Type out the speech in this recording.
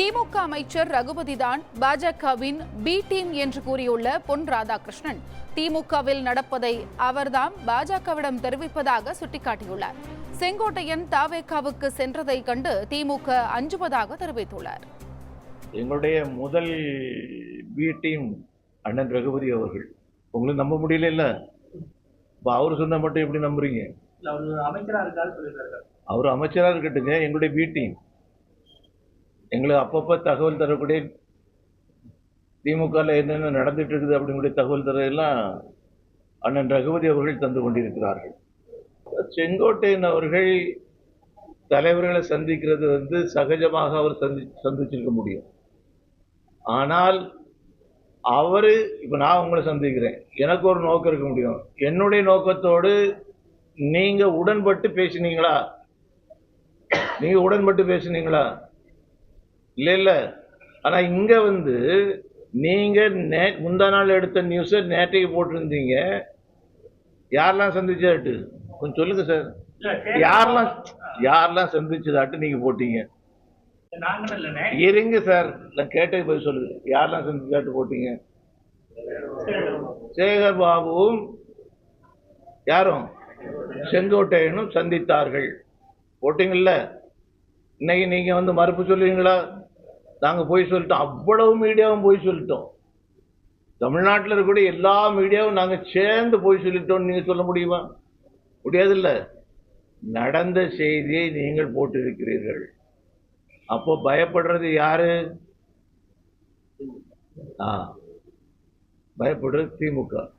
திமுக அமைச்சர் ரகுபதிதான் பாஜகவின் B team என்று கூறியுள்ள பொன் ராதாகிருஷ்ணன். திமுகவில் நடப்பதை அவர்தாம் பாஜகவிடம் தெரிவிப்பதாக சுட்டிக்காட்டியுள்ளார். செங்கோட்டையன் தாவேகாவுக்கு சென்றதை கண்டு திமுக அஞ்சுவதாக தெரிவித்துள்ளார். எங்களுடைய முதல் பி டீம் அண்ணன் ரகுபதி அவர்கள். உங்களுக்கு நம்ப முடியல இல்ல இப்போ அவர் சொன்னா மட்டும் எப்படி நம்புறீங்க? அவர் அமைச்சராக இருக்கட்டுங்க எங்களுடைய பி டீம் எங்களுக்கு அப்பப்போ தகவல் தரக்கூடிய திமுகவில் என்னென்ன நடந்துட்டு இருக்குது அப்படிங்கிற தகவல் தரையெல்லாம் அண்ணன் ரகுபதி அவர்கள் தந்து கொண்டிருக்கிறார்கள். செங்கோட்டையன் அவர்கள் தலைவர்களை சந்திக்கிறது வந்து சகஜமாக அவர் சந்தி சந்திச்சிருக்க முடியும். ஆனால் அவர் இப்போ நான் உங்களை சந்திக்கிறேன். எனக்கு ஒரு நோக்கம் இருக்க முடியும். என்னுடைய நோக்கத்தோடு நீங்கள் உடன்பட்டு பேசினீங்களா? நீங்கள் உடன்பட்டு பேசுனீங்களா? இல்ல இல்ல. ஆனா இங்க வந்து நீங்க நே முந்தா நாள் எடுத்த நியூஸை நேற்றைக்கு போட்டிருந்தீங்க. யாரெல்லாம் சந்திச்சாட்டு? கொஞ்சம் சொல்லுங்க சார் யாரெல்லாம் யாரெல்லாம் சந்திச்சதாட்டு நீங்க போட்டீங்க? இருங்க சார் நான் கேட்டது போய் சொல்லுங்க. யாரெல்லாம் சந்திச்சாட்டு போட்டீங்க? சேகர் பாபுவும் யாரும்? செங்கோட்டையனும் சந்தித்தார்கள். போட்டீங்கல்ல? இன்னைக்கு நீங்க வந்து மறுப்பு சொல்லுவீங்களா? நாங்கள் போய் சொல்லிட்டோம். அவ்வளவு மீடியாவும் போய் சொல்லிட்டோம். தமிழ்நாட்டில் இருக்கக்கூடிய எல்லா மீடியாவும் நாங்கள் சேர்ந்து போய் சொல்லிட்டோம்னு நீங்கள் சொல்ல முடியுமா? முடியாதுல்ல. நடந்த செய்தியை நீங்கள் போட்டிருக்கிறீர்கள். அப்போ பயப்படுறது யாரு? ஆ. பயப்படுறது திமுக.